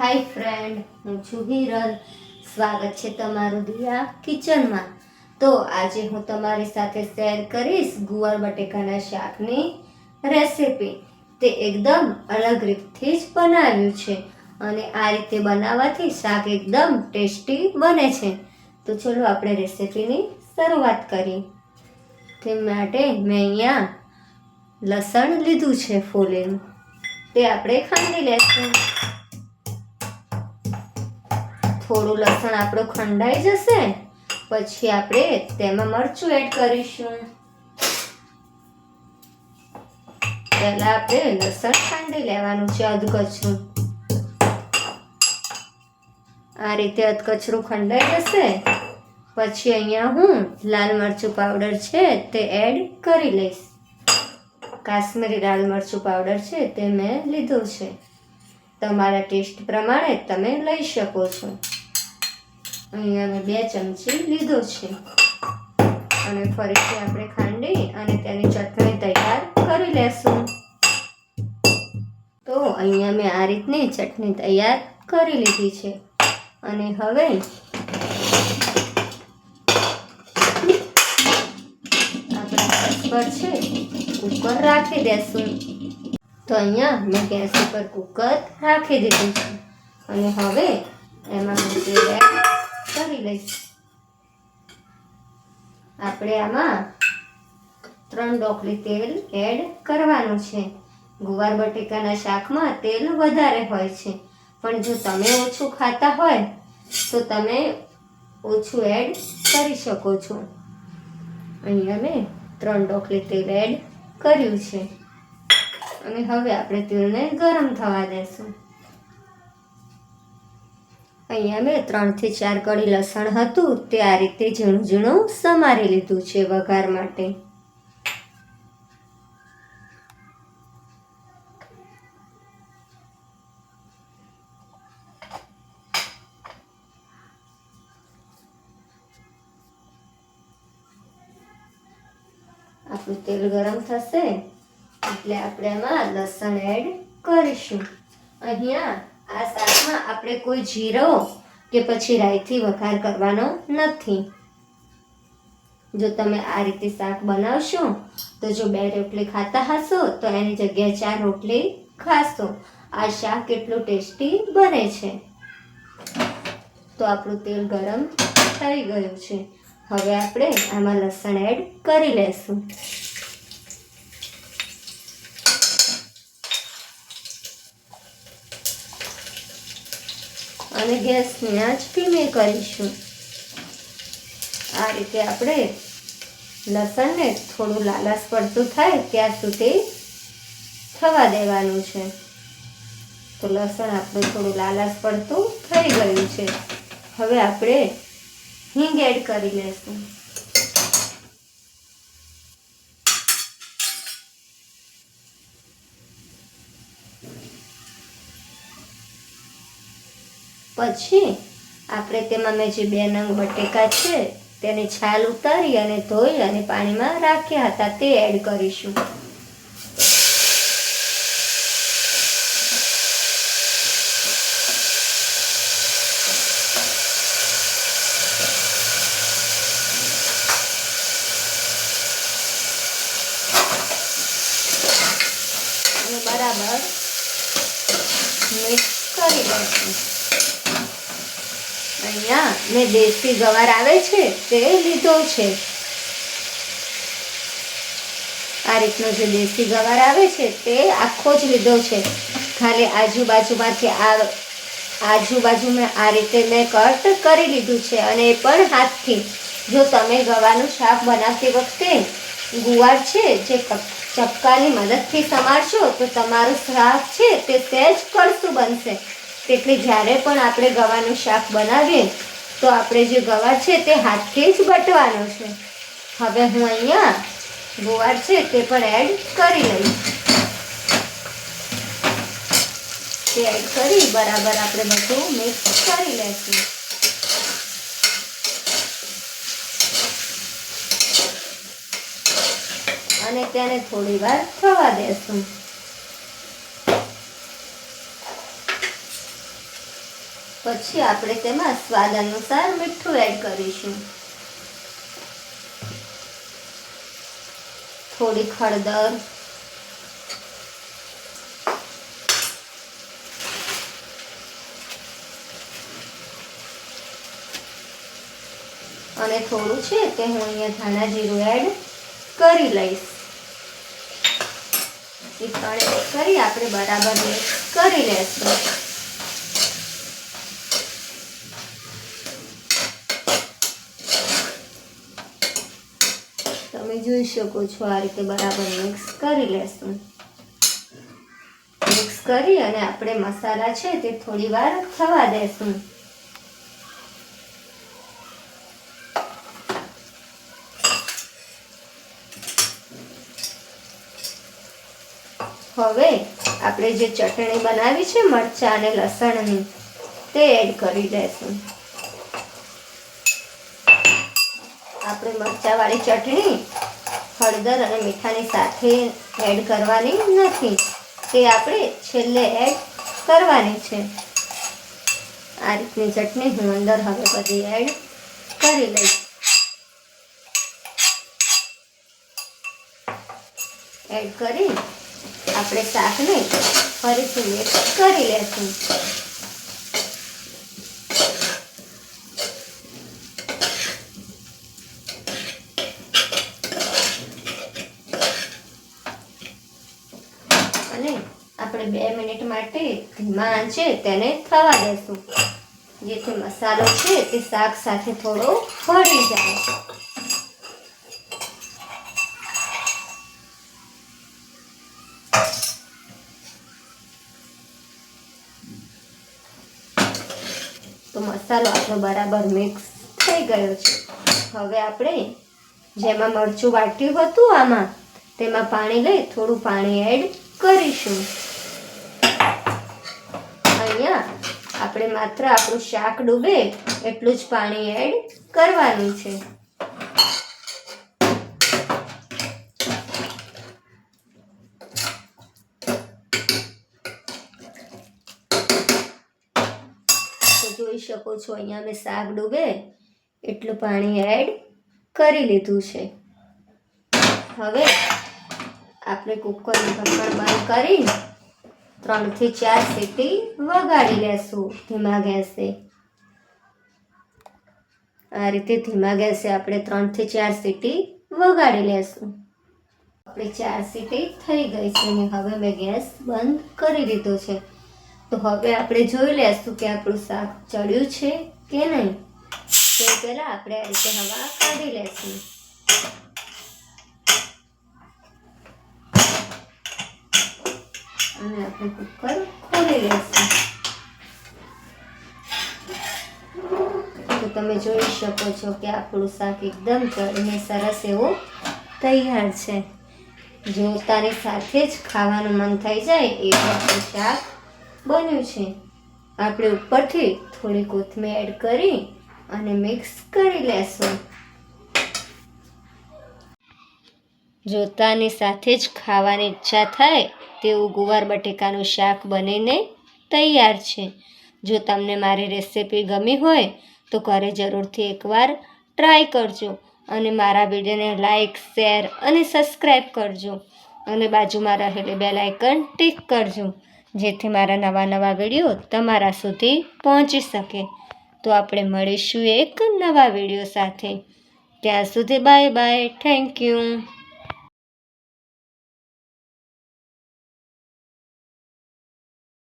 હાય friend હું છું હિરલ. સ્વાગત છે તમારું દિયા કિચનમાં. તો આજે હું તમારી સાથે શેર કરીશ ગુવાર બટેકાના શાકની રેસીપી. તે એકદમ અલગ રીતથી જ બનાવ્યું છે અને આ રીતે બનાવવાથી શાક એકદમ ટેસ્ટી બને છે. તો ચલો આપણે રેસિપીની શરૂઆત કરીએ. તે માટે મેં અહીંયા લસણ લીધું છે ફોલેલું તે આપણે ખાંડી લેશું. થોડું લસણ આપણું ખંડાઈ જશે, પછી આપણે તેમાં મરચું એડ કરીશું. પહેલા આપણે લસણ ખાંડી લેવાનું છે અધકચરું. આ રીતે અધકચરું ખંડાઈ જશે. પછી અહીંયા હું લાલ મરચું પાવડર છે તે એડ કરી લઈશ. કાશ્મીરી લાલ મરચું પાવડર છે તે મેં લીધું છે. તમારા ટેસ્ટ પ્રમાણે તમે લઈ શકો છો. અહીંયા મેં બે ચમચી લીધો છે. અને ફરીથી આપણે ખાંડી અને તેની ચટણી તૈયાર કરી લેશું. તો અહીંયા મેં આ રીતની ચટણી તૈયાર કરી લીધી છે. અને હવે આપણા પર છે, કુકર રાખી દેશું. તો અહીંયા મેં ગેસ ઉપર કુકર રાખી દીધું છે. અને હવે એમાં મૂકી કરી લઈશ. આપણે આમાં ત્રણ ડોકલી તેલ એડ કરવાનું છે. ગુવાર બટેકાના શાકમાં તેલ વધારે હોય છે. પણ જો તમે ઓછું ખાતા હોય, તો તમે ઓછું એડ કરી શકો છો. અહીંયા મેં ત્રણ ડોકલી તેલ એડ કર્યું છે. અને હવે આપણે તેલને ગરમ થવા દેશું. અહીંયા મેં ત્રણથી ચાર કળી લસણ હતું તે આ રીતે ઝીણું ઝીણું સમારી લીધું છે વઘાર માટે. આપણું તેલ ગરમ થશે એટલે આપણે એમાં લસણ એડ કરીશું. અહીંયા આ શાકમાં આપણે કોઈ જીરો કે પછી રાઈથી વઘાર કરવાનો નથી. જો તમે આ રીતે શાક બનાવશો, તો જો બે રોટલી ખાતા હશો, તો એની જગ્યાએ ચાર રોટલી ખાશો. આ શાક કેટલું ટેસ્ટી બને છે. તો આપણું તેલ ગરમ થઈ ગયું છે. હવે આપણે આમાં લસણ એડ કરી લેશું. અને ગેસની આંચ ધીમે કરીશું. આ રીતે આપણે લસણને થોડું લાલાશ પડતું થાય ત્યાં સુધી થવા દેવાનું છે. તો લસણ આપણું થોડું લાલાશ પડતું થઈ ગયું છે. હવે આપણે હિંગ એડ કરી લેશું. પછી આપણે તેમાં મેં જે બે નંગ બટેકા છે તેની છાલ ઉતારી અને ધોઈ અને પાણીમાં રાખ્યા હતા તે એડ કરીશું. બરાબર મિક્સ કરી લઈશું. અહીંયા મેં દેશી ગવાર આવે છે, તે લીધો છે. આ રીતનો જે દેશી ગવાર આવે છે, તે આખો જ લીધો છે. ખાલી આજુબાજુમાંથી આ આજુબાજુ મેં આ રીતે મેં કટ કરી લીધું છે અને એ પણ હાથથી. જો તમે ગવાનું શાક બનાવતી વખતે ગુવાર છે, જે ચપકાની મદદથી સમારશો, તો તમારું શાક છે, તે સહેજ કરશું બનશે. એટલે જ્યારે પણ આપણે ગવાનું શાક બનાવીએ, તો આપણે જે ગવા છે તે હાથથી જ બટવાનો છે. હવે હું અહીંયા ગોવાર છે તે પણ એડ કરી લઈશ. તે એડ કરી બરાબર આપણે બધું મિક્સ કરી લઈશું અને તેને થોડી વાર થવા દેશું. પછી આપણે તેમાં સ્વાદ અનુસાર મીઠું એડ કરીશું. થોડીક હળદર અને થોડું છે તે હું અહીંયા ધાણા જીરું એડ કરી લઈશ. એ ત્રણે કરી આપણે બરાબર કરી લેશું તમે જોઈ શકો છો આ રીતે બરાબર મિક્સ કરી લેશું. મિક્સ કરી અને આપણે મસાલા છે તે થોડી વાર થવા દેશું. હવે આપણે જે ચટણી બનાવી છે મરચાં અને લસણની, તે એડ કરી દેશું. આપણે મરચાવાળી ચટણી હળદર અને મીઠાની સાથે એડ કરવાની નથી તે આપણે છેલ્લે એડ કરવાની છે. આ રીતની ચટણી હું અંદર હવે બધી એડ કરી લઈશ. એડ કરી આપણે શાકને ફરીથી મિક્સ કરી લેશું અને આપણે બે મિનિટ માટે ધીમા આંચે તેને થવા દેશું. જેથી મસાલો છે તે શાક સાથે થોડો ભળી જાય. તો મસાલો આપણો બરાબર મિક્સ થઈ ગયો છે. હવે આપણે જેમાં મરચું વાટ્યું હતું આમાં, તેમાં પાણી લઈ થોડું પાણી એડ કરીશું અહીંયા આપણે માત્ર આપણું શાક ડૂબે એટલું જ પાણી એડ કરવાનું છે. જોઈ શકો છો, અહીંયા મેં શાક ડૂબે એટલું પાણી એડ કરી લીધું છે. હવે આપણે કુકરનું ઢક્કણ બંધ કરી ત્રણથી ચાર સીટી વગાડી લેશું ધીમા ગેસે. આ રીતે ધીમા ગેસે આપણે ત્રણથી ચાર સીટી વગાડી લેશું. આપણે ચાર સીટી થઈ ગઈ છે અને હવે મેં ગેસ બંધ કરી દીધો છે. તો હવે આપણે જોઈ લેશું કે આપણું શાક ચડ્યું છે કે નહીં. તે પહેલાં આપણે આ રીતે હવા કાઢી લેશું. અને આપણે કુકર ખોલી લેશું તો તમે જોઈ શકો છો કે આપણું શાક એકદમ ચડીને સરસ એવું તૈયાર છે. જોતાની સાથે જ ખાવાનું મન થઈ જાય એવું આપણું શાક બન્યું છે. આપણે ઉપરથી થોડી કોથમીર એડ કરી અને મિક્સ કરી લેશું. જોતાની સાથે જ ખાવાની ઈચ્છા થાય તેવું ગુવાર બટેકાનું શાક બનીને તૈયાર છે. જો તમને મારી રેસિપી ગમી હોય તો ઘરે જરૂરથી એકવાર ટ્રાય કરજો અને મારા વિડીયોને લાઇક શેર અને સબસ્ક્રાઈબ કરજો. અને બાજુમાં રહેલી બે લાઇકન ટિક કરજો, જેથી મારા નવા નવા વીડિયો તમારા સુધી પહોંચી શકે. તો આપણે મળીશું એક નવા વીડિયો સાથે. ત્યાં સુધી બાય બાય, થેન્ક યુ.